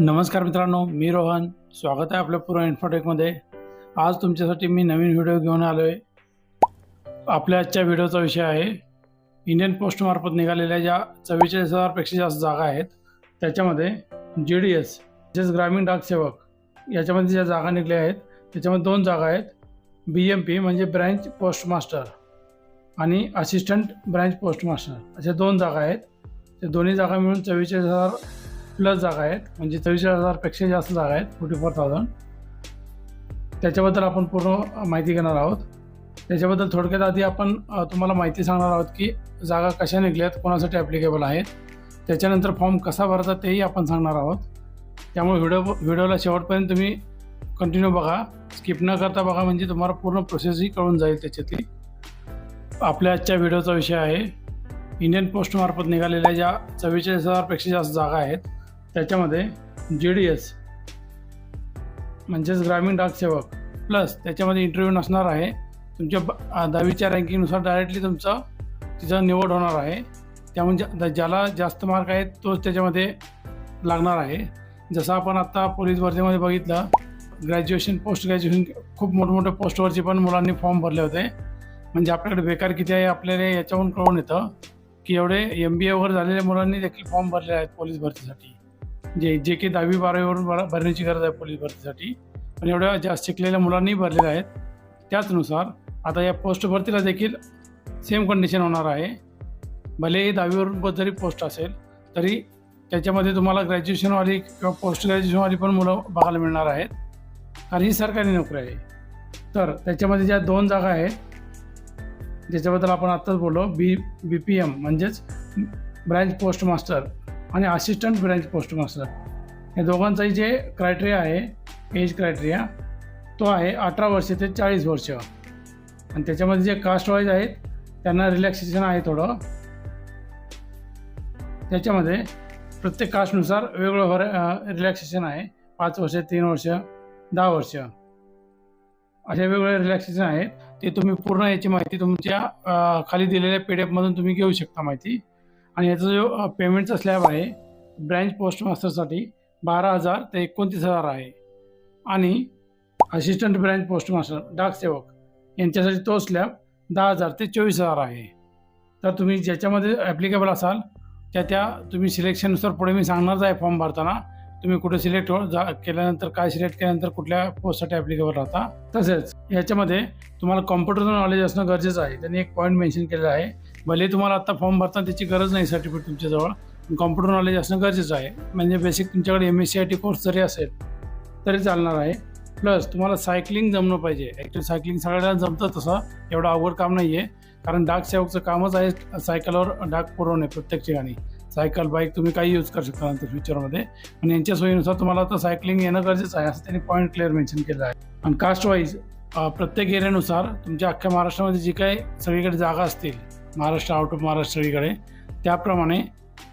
नमस्कार मित्रांनो मी रोहन. स्वागत आहे आपल्या पुरा इन्फोटेकमध्ये. आज तुमच्यासाठी मी नवीन व्हिडिओ घेऊन आलो आहे आपल्या आजच्या व्हिडिओचा विषय आहे इंडियन पोस्टमार्फत निघालेल्या ज्या चव्वेचाळीस हजारपेक्षा जास्त जागा आहेत त्याच्यामध्ये जी डी एस म्हणजेच ग्रामीण डाक सेवक याच्यामध्ये ज्या जागा निघल्या आहेत त्याच्यामध्ये दोन जागा आहेत. बी एम पी म्हणजे ब्रँच पोस्टमास्टर आणि असिस्टंट ब्रँच पोस्टमास्टर अशा दोन जागा आहेत. त्या दोन्ही जागा मिळून चव्वेचाळीस हजार प्लस जागा आहेत. म्हणजे चव्वेचाळीस हजारपेक्षा जास्त जागा आहेत फोर्टी फोर थाउजंड त्याच्याबद्दल आपण पूर्ण माहिती घेणार आहोत. त्याच्याबद्दल थोडक्यात आधी आपण तुम्हाला माहिती सांगणार आहोत की जागा कशा निघल्यात कोणासाठी ॲप्लिकेबल आहेत. त्याच्यानंतर फॉर्म कसा भरता तेही आपण सांगणार आहोत. त्यामुळे व्हिडिओ व्हिडिओला शेवटपर्यंत तुम्ही कंटिन्यू बघा. स्किप न करता बघा म्हणजे तुम्हाला पूर्ण प्रोसेसही कळून जाईल त्याच्यातली. आपल्या आजच्या व्हिडिओचा विषय आहे. इंडियन पोस्टमार्फत निघालेल्या ज्या चव्वेचाळीस हजारपेक्षा जास्त जागा आहेत त्याच्यामध्ये जी डी एस म्हणजेच ग्रामीण डाक सेवक प्लस त्याच्यामध्ये इंटरव्ह्यू नसणार आहे. तुमच्या दहावीच्या रँकिंगनुसार डायरेक्टली तुमचं तिचं निवड होणार आहे. त्यामुळे म्हणजे, ज्या- ज्याला जास्त मार्क आहेत तोच त्याच्यामध्ये लागणार आहे. जसं आपण आत्ता पोलीस भरतीमध्ये बघितलं ग्रॅज्युएशन पोस्ट ग्रॅज्युएशन खूप मोठमोठ्या पोस्टवरचे पण मुलांनी फॉर्म भरले होते. म्हणजे आपल्याकडे बेकार किती आहे आपल्याला याच्यावरून कळून येतं की एवढे एम बी ए वगैरे झालेल्या मुलांनी देखील फॉर्म भरले आहेत पोलीस भरतीसाठी. जे जे की दहावी बारावीवरून भर भरण्याची गरज आहे पोलीस भरतीसाठी. पण एवढ्या जास्त शिकलेल्या मुलांनी भरलेल्या आहेत. त्याचनुसार आता या पोस्ट भरतीला देखील सेम कंडिशन होणार आहे. भलेही दहावीवरून जरी पोस्ट असेल तरी त्याच्यामध्ये तुम्हाला ग्रॅज्युएशनवाली किंवा पोस्ट ग्रॅज्युएशनवाली पण मुलं बघायला मिळणार आहेत. कारण ही सरकारी नोकरी आहे. तर त्याच्यामध्ये ज्या दोन जागा आहेत ज्याच्याबद्दल आपण आत्ताच बोललो बी बी पी एम म्हणजेच ब्रँच पोस्ट मास्टर आणि असिस्टंट ब्रँच पोस्टमास्टर या दोघांचाही जे क्रायटेरिया आहे एज क्रायटेरिया तो आहे अठरा वर्ष ते चाळीस वर्ष. आणि त्याच्यामध्ये जे कास्ट वाईज आहेत त्यांना रिलॅक्सेशन आहे थोडं. त्याच्यामध्ये प्रत्येक कास्टनुसार वेगळं व्हर रिलॅक्सेशन आहे. पाच वर्ष तीन वर्ष दहा वर्ष. असे वेगवेगळे रिलॅक्सेशन आहेत. ते तुम्ही पूर्ण याची माहिती तुमच्या खाली दिलेल्या पी डी एफमधून तुम्ही घेऊ शकता माहिती. आणि याचा जो पेमेंटचा स्लॅब आहे ब्रँच पोस्ट मास्टरसाठी बारा हजार ते एकोणतीस हजार आहे. आणि असिस्टंट ब्रँच पोस्ट मास्टर डाक सेवक यांच्यासाठी तो स्लॅब दहा हजार ते चोवीस हजार आहे. तर तुम्ही ज्याच्यामध्ये ॲप्लिकेबल असाल त्या त्या तुम्ही सिलेक्शननुसार पुढे मी सांगणारच आहे फॉर्म भरताना. तुम्ही कुठे सिलेक्ट हो जा केल्यानंतर काय सिलेक्ट केल्यानंतर कुठल्या पोस्टसाठी ॲप्लिकेबल राहता. तसेच याच्यामध्ये तुम्हाला कॉम्प्युटरचं नॉलेज असणं गरजेचं आहे. त्यांनी एक पॉईंट मेन्शन केलेला आहे. भले तुम्हाला आत्ता फॉर्म भरताना त्याची गरज नाही सर्टिफिकेट तुमच्याजवळ कॉम्प्युटर नॉलेज असणं गरजेचं आहे. म्हणजे बेसिक तुमच्याकडे M S C I T course जरी असेल तरी चालणार आहे. प्लस तुम्हाला सायकलिंग जमणं पाहिजे. ॲक्च्युली सायकलिंग सगळ्यांना जमतं तसं. एवढं अवघड काम नाही आहे कारण डाक सेवकचं कामच आहे सायकलवर डाक पुरवणे प्रत्येक ठिकाणी. सायकल बाईक तुम्ही काही यूज करू शकता नंतर फ्युचरमध्ये आणि यांच्या सोयीनुसार तुम्हाला आता सायकलिंग येणं गरजेचं आहे असं त्यांनी पॉईंट क्लिअर मेन्शन केलं आहे. आणि कास्ट वाईज प्रत्येक एरियानुसार तुमच्या अख्ख्या महाराष्ट्रामध्ये जी काही सगळीकडे जागा असतील महाराष्ट्र आउट ऑफ महाराष्ट्र सगळीकडे. त्याप्रमाणे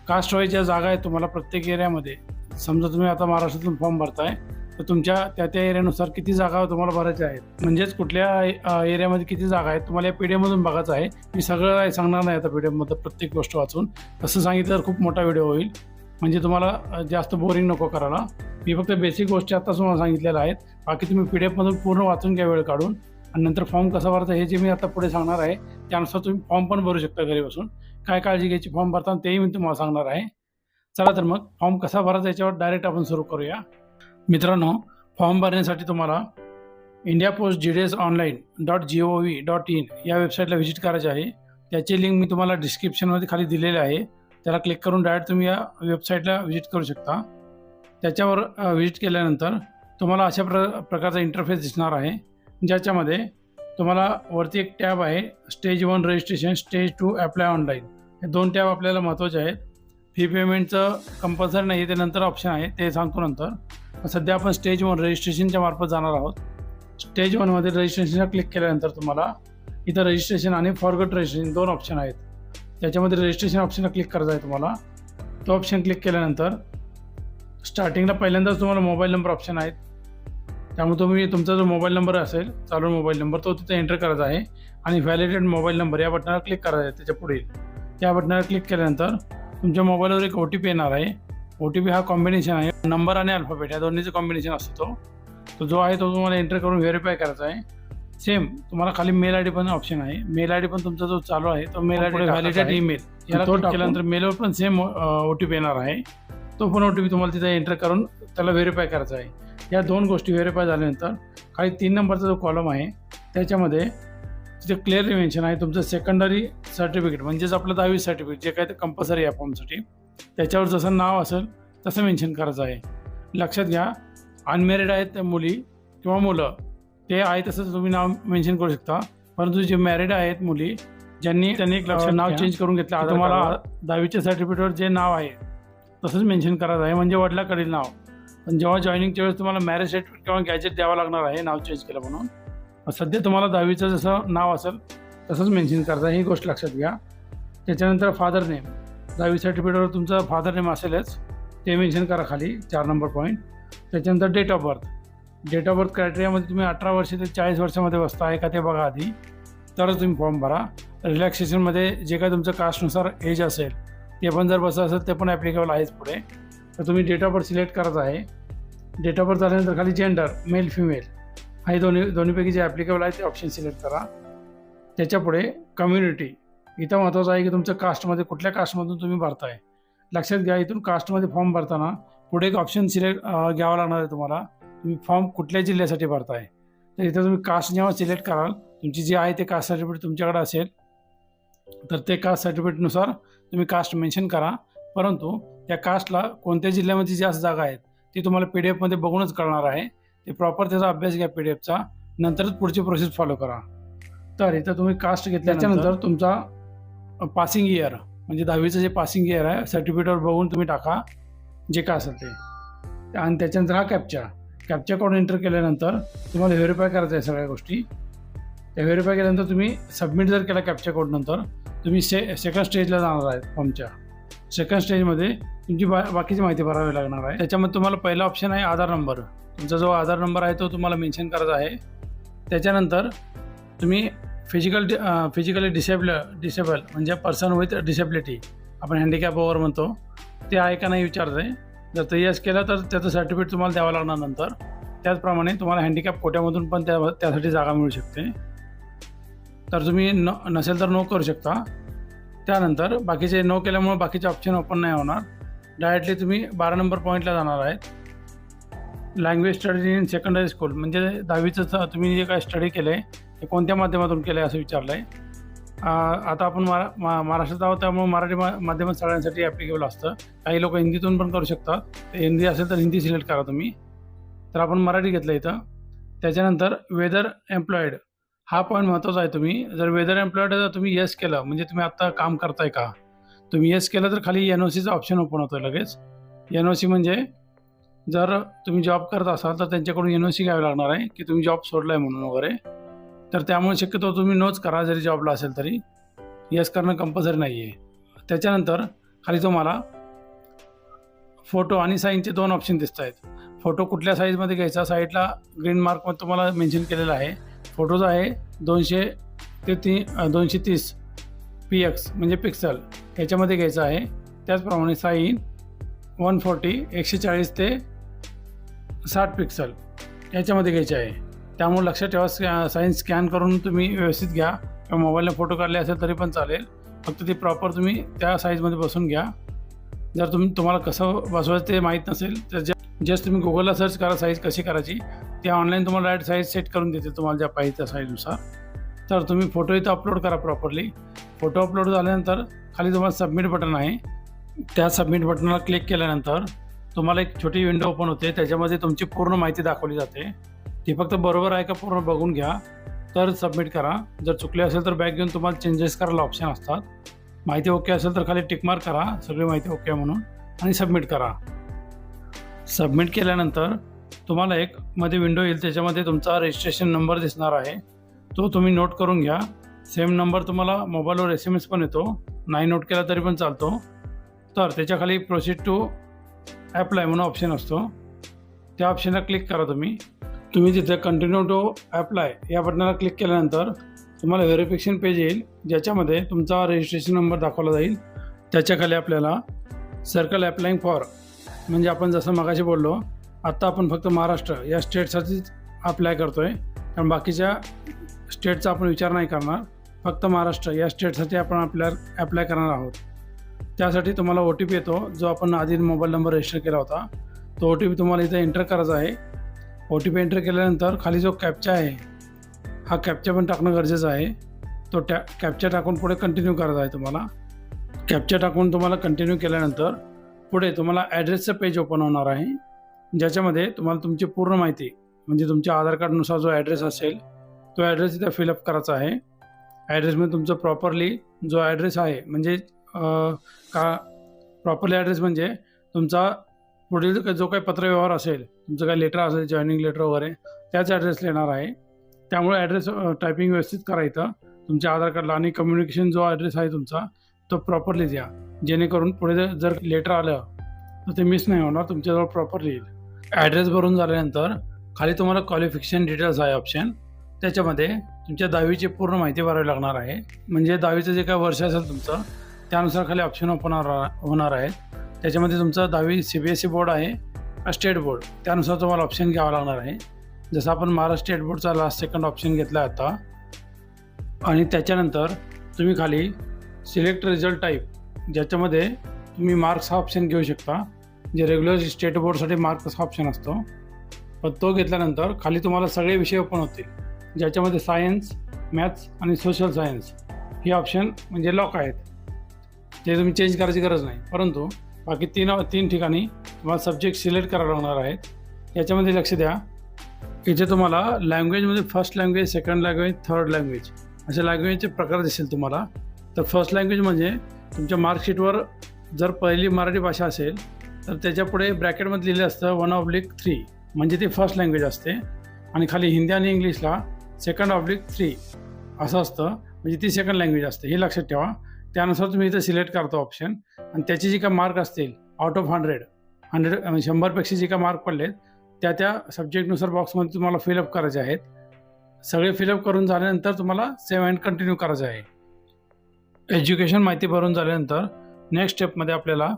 कास्टवाईज ज्या जागा आहेत तुम्हाला प्रत्येक एरियामध्ये. समजा तुम्ही आता महाराष्ट्रातून फॉर्म भरताय तर तुमच्या त्या त्या एरियानुसार किती जागा तुम्हाला भरायच्या आहेत. म्हणजेच कुठल्या एरियामध्ये किती जागा आहेत तुम्हाला या पी डी एफमधून बघायचं आहे. मी सगळं काही सांगणार नाही आता पी डी एफमधलं प्रत्येक गोष्ट वाचून. तसं सांगितलं तर खूप मोठा व्हिडिओ होईल. म्हणजे तुम्हाला जास्त बोरिंग नको करायला. मी फक्त बेसिक गोष्टी आता तुम्हाला सांगितलेल्या आहेत. बाकी तुम्ही पी डी एफमधून पूर्ण वाचून घ्या वेळ काढून. आणि नंतर फॉर्म कसा भरायचा हे जे मी आता पुढे सांगणार आहे त्यानुसार तुम्ही फॉर्म पण भरू शकता घरी बसून काय काळजी घ्यायची फॉर्म भरताना तेही मी तुम्हाला सांगणार आहे. चला तर मग फॉर्म कसा भरायचा याच्यावर डायरेक्ट आपण सुरू करूया. मित्रांनो फॉर्म भरण्यासाठी तुम्हाला India post G D S online dot G O V dot in या वेबसाईटला व्हिजिट करायचे आहे. त्याची लिंक मी तुम्हाला डिस्क्रिप्शनमध्ये खाली दिलेली आहे. त्याला क्लिक करून डायरेक्ट तुम्ही या वेबसाईटला व्हिजिट करू शकता. त्याच्यावर व्हिजिट केल्यानंतर तुम्हाला अशा प्र प्रकारचा इंटरफेस दिसणार आहे. ज्याच्यामध्ये तुम्हाला वरती एक टॅब आहे stage one registration stage two apply online. हे दोन टॅब आपल्याला महत्त्वाचे आहेत. फी पेमेंटचं कंपल्सरी नाही आहे ते नंतर ऑप्शन आहे ते सांगतो नंतर. सध्या आपण स्टेज वन रजिस्ट्रेशनच्या मार्फत जाणार आहोत. स्टेज वनमध्ये रजिस्ट्रेशनला क्लिक केल्यानंतर तुम्हाला इथं रजिस्ट्रेशन आणि फॉरगट रजिस्ट्रेशन दोन ऑप्शन आहेत. त्याच्यामध्ये रजिस्ट्रेशन ऑप्शनला क्लिक करायचं आहे तुम्हाला. तो ऑप्शन क्लिक केल्यानंतर स्टार्टिंगला पहिल्यांदाच तुम्हाला मोबाईल नंबर ऑप्शन आहेत. त्यामुळे तुम्ही तुमचा जो मोबाईल नंबर असेल चालू मोबाईल नंबर तो तिथे एंटर करायचा आहे आणि व्हॅलिडेट मोबाईल नंबर या बटनावर क्लिक करायचा आहे त्याच्या पुढील. त्या बटनावर क्लिक केल्यानंतर तुमच्या मोबाईलवर एक ओ टी पी येणार आहे. ओ टी पी हा कॉम्बिनेशन आहे. नंबर आणि अल्फाबेट या दोन्हीचं कॉम्बिनेशन असतो तो. तो जो आहे तो तुम्हाला एंटर करून व्हेरीफाय करायचा आहे. सेम तुम्हाला खाली मेल आय डी पण ऑप्शन आहे. मेल आय डी पण तुमचा जो चालू आहे तो mail I D validate email याला तो केल्यानंतर मेलवर पण सेम ओ टी पी येणार आहे. तो पण ओ टी पी तुम्हाला तिथे एंटर करून त्याला व्हेरीफाय करायचा आहे. या दोन गोष्टी व्हेरीफाय झाल्यानंतर खाली तीन नंबरचा जो कॉलम आहे त्याच्यामध्ये तिथे क्लिअरली मेन्शन आहे. तुमचं सेकंडरी सर्टिफिकेट म्हणजेच आपलं दहावी सर्टिफिकेट जे काय ते कंपल्सरी आहे फॉर्मसाठी त्याच्यावर जसं नाव असेल तसं मेन्शन करायचं आहे. लक्षात घ्या अनमॅरिड आहेत त्या मुली किंवा मुलं ते आहे तसंच तुम्ही नाव मेन्शन करू शकता. परंतु जे मॅरिड आहेत मुली ज्यांनी त्यांनी एक नाव चेंज करून घेतलं आता कार्डवर. दहावीच्या सर्टिफिकेटवर जे नाव आहे तसंच मेन्शन करायचं आहे. म्हणजे वडिलाकडील नाव. पण जेव्हा जॉईनिंगच्या वेळेस तुम्हाला मॅरेज सर्टिफिकेट किंवा गॅजेट द्यावं लागणार आहे नाव चेंज केलं म्हणून सध्या तुम्हाला दहावीचं जसं नाव असेल तसंच मेन्शन करता. ही गोष्ट लक्षात घ्या. त्याच्यानंतर फादर नेम दहावी सर्टिफिकेटवर तुमचं फादर नेम असेलच ते मेन्शन करा खाली चार नंबर पॉईंट त्याच्यानंतर date of birth date of birth क्रायटेरियामध्ये तुम्ही अठरा वर्ष ते चाळीस वर्षामध्ये बसता आहे का ते बघा आधी. तरच तुम्ही फॉर्म भरा. रिलॅक्सेशनमध्ये जे काय तुमचं कास्टनुसार एज असेल ते पण जर बसं असेल ते पण ॲप्लिकेबल आहेच पुढे. तर तुम्ही डेट ऑफ बर्थ सिलेक्ट करायचं आहे. डेट ऑफ बर्थ झाल्यानंतर खाली जेंडर मेल फिमेल हे दोन्ही दोन्हीपैकी जे ॲप्लिकेबल आहे ते ऑप्शन सिलेक्ट करा. त्याच्यापुढे कम्युनिटी इथं महत्त्वाचं आहे की तुमचं कास्टमध्ये कुठल्या कास्टमधून तुम्ही भरताय. लक्षात घ्या इथून कास्टमध्ये फॉर्म भरताना पुढे एक ऑप्शन सिलेक्ट घ्यावं लागणार आहे तुम्हाला. तुम्ही फॉर्म कुठल्या जिल्ह्यासाठी भरताय. तर इथं तुम्ही कास्ट जेव्हा सिलेक्ट कराल तुमची जी आहे ते कास्ट सर्टिफिकेट तुमच्याकडे असेल. तर ते कास्ट सर्टिफिकेटनुसार तुम्ही कास्ट मेन्शन करा. परंतु त्या कास्टला कोणत्या जिल्ह्यामध्ये जास्त जागा आहेत ती तुम्हाला पी डी एफमध्ये बघूनच कळणार आहे. ते प्रॉपर त्याचा अभ्यास घ्या पी डी एफचा नंतरच पुढची प्रोसेस फॉलो करा. तर इथं तुम्ही कास्ट घेतल्याच्यानंतर तुमचा पासिंग इयर म्हणजे दहावीचं जे पासिंग इयर आहे सर्टिफिकेटवर बघून तुम्ही टाका जे काय असेल ते. आणि त्याच्यानंतर हा कॅपचा कॅपचा कोड एंटर केल्यानंतर तुम्हाला व्हेरीफाय करायचं आहे सगळ्या गोष्टी. त्या व्हेरीफाय केल्यानंतर तुम्ही सबमिट जर केला कॅपच्या कोड नंतर तुम्ही से सेकंड स्टेजला जाणार आहेत फॉर्मच्या सेकंड स्टेजमध्ये तुमची बा बाकीची माहिती भरावी लागणार आहे. त्याच्यामध्ये तुम्हाला पहिला ऑप्शन आहे आधार नंबर तुमचा जो आधार नंबर आहे तो तुम्हाला मेन्शन करायचा आहे. त्याच्यानंतर तुम्ही फिजिकल फिजिकली डिसेबल डिसेबल म्हणजे पर्सन विथ डिसेबिलिटी आपण हँडिकॅप ओवर म्हणतो ते आहे का नाही विचारतं आहे जर ते यस केलं तर त्याचं सर्टिफिकेट तुम्हाला द्यावं लागणार नंतर. त्याचप्रमाणे तुम्हाला हँडिकॅप कोट्यामधून पण त्या त्यासाठी जागा मिळू शकते. तर तुम्ही न नसेल तर नो करू शकता. त्यानंतर बाकीचे नो केल्यामुळे बाकीचे ऑप्शन ओपन नाही होणार. डायरेक्टली तुम्ही बारा नंबर पॉईंटला जाणार आहेत. Language study in secondary school म्हणजे दहावीचं तुम्ही जे काय स्टडी केलं आहे ते कोणत्या माध्यमातून केलं आहे असं विचारलं आहे आता आपण मरा मा महाराष्ट्रात आहोत त्यामुळे मराठी मा माध्यमात सगळ्यांसाठी ॲप्लिकेबल असतं. काही लोक हिंदीतून पण करू शकतात. ते हिंदी असेल तर हिंदी सिलेक्ट करा तुम्ही. तर आपण मराठी घेतलं इथं. त्याच्यानंतर वेदर एम्प्लॉईड हा पॉईंट महत्त्वाचा आहे तुम्ही. जर वेदर एम्प्लॉईड जर तुम्ही येस केलं. म्हणजे तुम्ही आत्ता काम करताय का? तुम्ही येस केलं तर खाली एन ओ सीचं ऑप्शन ओपन होतं लगेच. एन ओ सी म्हणजे जर तुम्ही जॉब करत असाल तर त्यांच्याकडून एन ओ सी घ्यावी लागणार आहे की तुम्ही जॉब सोडला आहे म्हणून वगैरे. तर त्यामुळे शक्यतो तुम्ही नोच करा जरी जॉबला असेल तरी. येस करणं कंपल्सरी नाही आहे त्याच्यानंतर खाली तुम्हाला फोटो आणि साईनचे दोन ऑप्शन दिसत आहेत फोटो कुठल्या साईजमध्ये घ्यायचा? साईडला ग्रीन मार्कमध्ये तुम्हाला मेन्शन केलेलं आहे. फोटोज आहे दोनशे ते ती दोनशे तीस पी एक्स म्हणजे पिक्सल. ह्याच्यामध्ये घ्यायचं आहे. त्याचप्रमाणे साईन वन फोर्टी एकशे चाळीस ते साठ पिक्सल याच्यामध्ये घ्यायचे आहे. त्यामुळे लक्षात ठेवा स्कॅ साईन स्कॅन करून तुम्ही व्यवस्थित घ्या. किंवा मोबाईलने फोटो काढले असेल तरी पण चालेल. फक्त ते प्रॉपर तुम्ही त्या साईजमध्ये बसून घ्या. जर तुम्ही तुम्हाला कसं बसवायचं ते माहीत नसेल तर जे जस्ट तुम्ही गुगलला सर्च करा साईज कशी करायची. ते ऑनलाईन तुम्हाला राईट साईज सेट करून देते तुम्हाला ज्या पाहिजे त्या साईजनुसार तर तुम्ही फोटो इथं अपलोड करा प्रॉपरली फोटो अपलोड झाल्यानंतर खाली तुम्हाला सबमिट बटन आहे. त्या सबमिट बटनला क्लिक केल्यानंतर तुम्हाला एक छोटी विंडो ओपन होते. त्याच्यामध्ये तुमची पूर्ण माहिती दाखवली जाते. ती फक्त बरोबर आहे का पूर्ण बघून घ्या. तर सबमिट करा. जर चुकले असेल तर बॅक घेऊन तुम्हाला चेंजेस करायला ऑप्शन असतात. माहिती ओके असेल तर खाली टिकमार करा. सगळी माहिती ओके म्हणून. आणि सबमिट करा. सबमिट केल्यानंतर तुम्हाला एक मध्ये विंडो येईल त्याच्यामध्ये तुमचा रजिस्ट्रेशन नंबर दिसणार आहे. तो तुम्ही नोट करून घ्या. सेम नंबर तुम्हाला मोबाईलवर एस एम एस पण येतो. नाही नोट केला तरी पण चालतो. तर त्याच्याखाली प्रोसीड टू ॲप्लाय म्हणून ऑप्शन असतो. त्या ऑप्शनला क्लिक करा तुम्ही. तुम्ही तिथे कंटिन्यू टू ॲप्लाय या बटनाला क्लिक केल्यानंतर तुम्हाला व्हेरिफिकेशन पेज येईल. ज्याच्यामध्ये तुमचा रजिस्ट्रेशन नंबर दाखवला जाईल. त्याच्याखाली आपल्याला सर्कल ॲप्लाईंग फॉर म्हणजे आपण जसं मागाशी बोललो आत्ता आपण फक्त महाराष्ट्र या स्टेटसाठीच अप्लाय करतो आहे कारण बाकीच्या स्टेटचा आपण विचार नाही करणार. फक्त महाराष्ट्र या स्टेटसाठी आपण आपल्या ॲप्लाय करणार आहोत. त्यासाठी तुम्हाला ओ टी पी येतो जो आपण आधी मोबाईल नंबर रजिस्टर केला होता. तो ओ टी पी तुम्हाला इथं एंटर करायचा आहे. ओ टी पी एंटर केल्यानंतर खाली जो कॅपचा आहे हा कॅपचा पण टाकणं गरजेचं आहे. तो टॅ कॅपचा टाकून पुढे कंटिन्यू करायचा आहे तुम्हाला. कॅपचा टाकून तुम्हाला कंटिन्यू केल्यानंतर पुढे तुम्हाला ॲड्रेसचं पेज ओपन होणार आहे. ज्याच्यामध्ये तुम्हाला तुमची पूर्ण माहिती म्हणजे तुमच्या आधार कार्डनुसार जो ॲड्रेस असेल तो ॲड्रेस इथं फिलअप करायचा आहे. ॲड्रेसमध्ये तुमचं प्रॉपरली जो ॲड्रेस आहे म्हणजे का प्रॉपरली ॲड्रेस म्हणजे तुमचा पुढील जो काही पत्रव्यवहार असेल तुमचं काही लेटर असेल जॉईनिंग लेटर वगैरे त्याच ॲड्रेस येणार आहे. त्यामुळे ॲड्रेस टायपिंग व्यवस्थित करायचं तुमच्या आधार कार्डला आणि कम्युनिकेशन जो ॲड्रेस आहे तुमचा तो प्रॉपरली द्या. जेणेकरून पुढे जर- जर लेटर आलं तर ते मिस नाही होणार तुमच्याजवळ प्रॉपरली येईल. ॲड्रेस भरून झाल्यानंतर खाली तुम्हाला क्वालिफिकेशन डिटेल्स आहे ऑप्शन त्याच्यामध्ये तुमच्या दहावीची पूर्ण माहिती भरावी लागणार आहे. म्हणजे दहावीचं जे काय वर्ष असेल तुमचं त्यानुसार खाली ऑप्शन ओपन होणार आहे त्याच्यामध्ये तुमचं दहावी C B S E board आहे स्टेट बोर्ड त्यानुसार तुम्हाला ऑप्शन घ्यावा लागणार आहे. जसं आपण महाराष्ट्र स्टेट बोर्डचा लास्ट सेकंड ऑप्शन घेतला आहे आता आणि त्याच्यानंतर तुम्ही खाली सिलेक्ट रिझल्ट टाईप ज्याच्यामध्ये तुम्ही मार्क्स हा ऑप्शन घेऊ शकता. जे रेग्युलर स्टेट बोर्डसाठी मार्क्स हा ऑप्शन असतो. पण तो घेतल्यानंतर खाली तुम्हाला सगळे विषय ओपन होतील. ज्याच्यामध्ये सायन्स मॅथ्स आणि सोशल सायन्स हे ऑप्शन म्हणजे लॉक आहेत. ते तुम्ही चेंज करायची गरज नाही. परंतु बाकी तीन तीन ठिकाणी तुम्हाला सब्जेक्ट सिलेक्ट करावे लागणार आहेत. याच्यामध्ये लक्ष द्या. इथे तुम्हाला लँग्वेजमध्ये first language second language third language अशा लँग्वेजचे प्रकार दिसेल तुम्हाला. तर फर्स्ट लँग्वेज म्हणजे तुमच्या मार्कशीटवर जर पहिली मराठी भाषा असेल तर त्याच्यापुढे ब्रॅकेटमध्ये लिहिलं असतं वन ऑब्लिक थ्री म्हणजे ती फर्स्ट लँग्वेज असते. आणि खाली हिंदी आणि इंग्लिशला सेकंड ऑब्लिक थ्री असं असतं. म्हणजे ती सेकंड लँग्वेज असते. हे लक्षात ठेवा. त्यानुसार तुम्ही इथं सिलेक्ट करता ऑप्शन आणि त्याचे जे काय मार्क असतील आउट ऑफ हंड्रेड हंड्रेड शंभरपेक्षा जे काय मार्क पडलेत त्या त्या सब्जेक्टनुसार बॉक्समध्ये तुम्हाला फिलअप करायचे आहेत. सगळे फिलअप करून झाल्यानंतर तुम्हाला सेव्ह अँड कंटिन्यू करायचं आहे. एज्युकेशन माहिती भरून झाल्यानंतर नेक्स्ट स्टेपमध्ये आपल्याला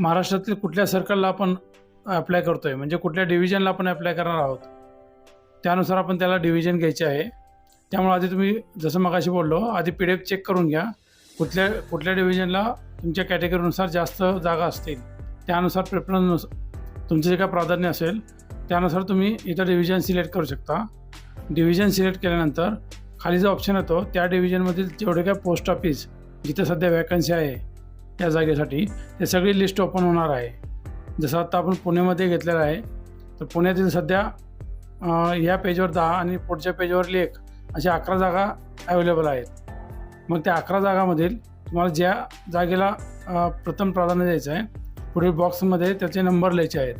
महाराष्ट्रातील कुठल्या सर्कलला आपण अप्लाय करतो आहे म्हणजे कुठल्या डिव्हिजनला आपण अप्लाय करणार आहोत? त्यानुसार आपण त्याला डिव्हिजन घ्यायचे आहे. त्यामुळे आधी तुम्ही जसं मगाशी बोललो आधी पी डी एफ चेक करून घ्या. कुठल्या कुठल्या डिव्हिजनला तुमच्या कॅटेगरीनुसार जास्त जागा असतील. त्यानुसार प्रेफरन्स तुमचं जे काय प्राधान्य असेल त्यानुसार तुम्ही इथं डिव्हिजन सिलेक्ट करू शकता. डिव्हिजन सिलेक्ट केल्यानंतर खाली जो ऑप्शन येतो त्या डिव्हिजनमधील जेवढे काय पोस्ट ऑफिस जिथे सध्या वॅकन्सी आहे त्या जागेसाठी. ते सगळी लिस्ट ओपन होणार आहे. जसं आता आपण पुण्यामध्ये घेतलेलं आहे तर पुण्यातील सध्या ह्या या पेजवर दहा आणि पुढच्या पेजवर लेख अशा अकरा जागा अवेलेबल आहेत. मग त्या अकरा जागामधील तुम्हाला ज्या जागेला प्रथम प्राधान्य द्यायचं आहे पुढील बॉक्समध्ये त्याचे नंबर लिहायचे आहेत.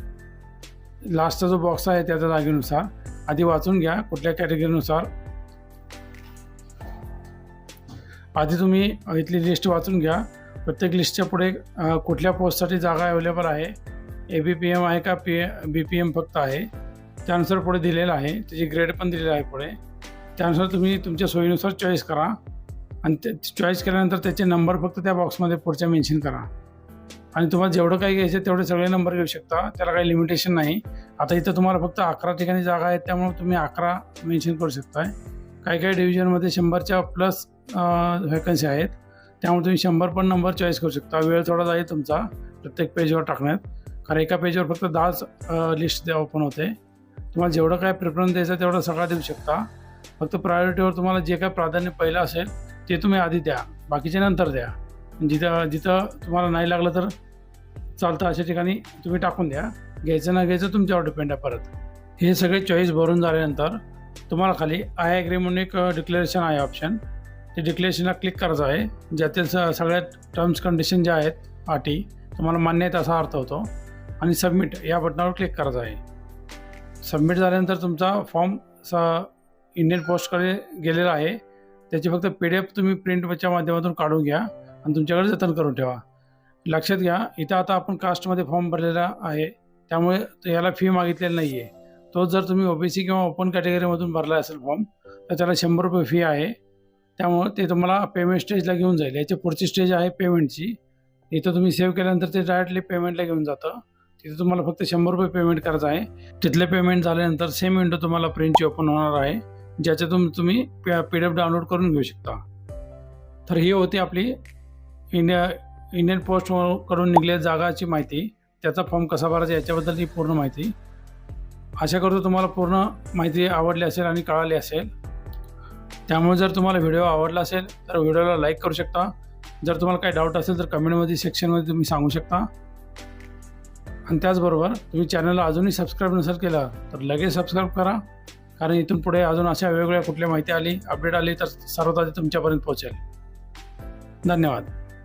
लास्टचा जो बॉक्स आहे त्याच्या जागेनुसार. आधी वाचून घ्या कुठल्या कॅटेगरीनुसार आधी तुम्ही इथली लिस्ट वाचून घ्या. प्रत्येक लिस्टच्या पुढे कुठल्या पोस्टसाठी जागा अवेलेबल आहे ए बी पी एम आहे का पी बी पी एम फक्त आहे त्यानुसार पुढे दिलेलं आहे त्याची ग्रेड पण दिलेलं आहे पुढे. त्यानुसार तुम्ही तुमच्या सोयीनुसार चॉईस करा. आणि ते चॉईस केल्यानंतर त्याचे नंबर फक्त त्या बॉक्समध्ये पुढच्या मेन्शन करा. आणि तुम्हाला जेवढं काही घ्यायचं तेवढे सगळे नंबर घेऊ शकता. त्याला काही लिमिटेशन नाही. आता इथं तुम्हाला फक्त अकरा ठिकाणी जागा आहेत त्यामुळे तुम्ही अकरा मेन्शन करू शकताय. काही काही डिव्हिजनमध्ये शंभरच्या प्लस व्हॅकन्सी आहेत. त्यामुळे तुम्ही शंभर पण नंबर चॉईस करू शकता. वेळ थोडा जाईल तुमचा प्रत्येक पेजवर टाकण्यात. कारण एका पेजवर फक्त दहाच लिस्ट द्या ओपन होते. तुम्हाला जेवढं काय प्रेफरन्स द्यायचं तेवढं सगळं देऊ शकता. फक्त प्रायोरिटीवर तुम्हाला जे काय प्राधान्य पहिलं असेल ते तुम्ही आधी द्या. बाकीचे नंतर द्या. जिथं जिथं तुम्हाला नाही लागलं तर चालतं अशा ठिकाणी तुम्ही टाकून द्या. घ्यायचं ना घ्यायचं तुमच्यावर डिपेंड आहे परत. हे सगळे चॉईस भरून झाल्यानंतर तुम्हाला खाली आय अग्री म्हणून एक डिक्लेरेशन आहे ऑप्शन ते डिक्लेरेशनला क्लिक करायचं आहे. ज्यातील स सगळ्या टर्म्स कंडिशन ज्या आहेत अटी तुम्हाला मान्य आहेत असा अर्थ होतो. आणि सबमिट या बटनावर क्लिक करायचं आहे. सबमिट झाल्यानंतर तुमचा फॉर्म स इंडियन पोस्टकडे गेलेला आहे. त्याची फक्त पी डी एफ तुम्ही प्रिंटच्या माध्यमातून काढून घ्या आणि तुमच्याकडे जतन करून ठेवा. लक्षात घ्या इथं आता आपण कास्टमध्ये फॉर्म भरलेला आहे. त्यामुळे याला फी मागितलेली नाही आहे तो जर तुम्ही ओबीसी किंवा ओपन कॅटेगरीमधून भरला असेल फॉर्म तर त्याला शंभर रुपये फी आहे. त्यामुळं ते तुम्हाला पेमेंट स्टेजला घेऊन जाईल. याची पुढची स्टेज आहे पेमेंटची इथं तुम्ही सेव्ह केल्यानंतर ते डायरेक्टली पेमेंटला घेऊन जातं. तिथे तुम्हाला फक्त शंभर रुपये पेमेंट करायचं आहे. तिथले पेमेंट झाल्यानंतर सेम विंडो तुम्हाला प्रिंटची ओपन होणार आहे. ज्याच्यातून तुम्ही पी डी एफ डाउनलोड करून घेऊ शकता. तर ही होती आपली इंडिया इंडियन पोस्टकडून निघलेल्या जागाची माहिती. त्याचा फॉर्म कसा भरायचा याच्याबद्दलची पूर्ण माहिती. आशा करतो तुम्हाला पूर्ण माहिती आवडली असेल आणि कळाली असेल. त्यामुळे जर तुम्हाला व्हिडिओ आवडला असेल तर व्हिडिओला लाईक करू शकता. जर तुम्हाला काही डाऊट असेल तर कमेंटमध्ये सेक्शनमध्ये तुम्ही सांगू शकता. आणि त्याचबरोबर तुम्ही चॅनलला अजूनही सबस्क्राईब नसेल केलं तर लगेच सबस्क्राईब करा. कारण इथून पुढे अजून अशा वेगवेगळ्या कुठल्या माहिती आली अपडेट आली तर सर्वात आधी तुमच्यापर्यंत पोहोचेल. धन्यवाद.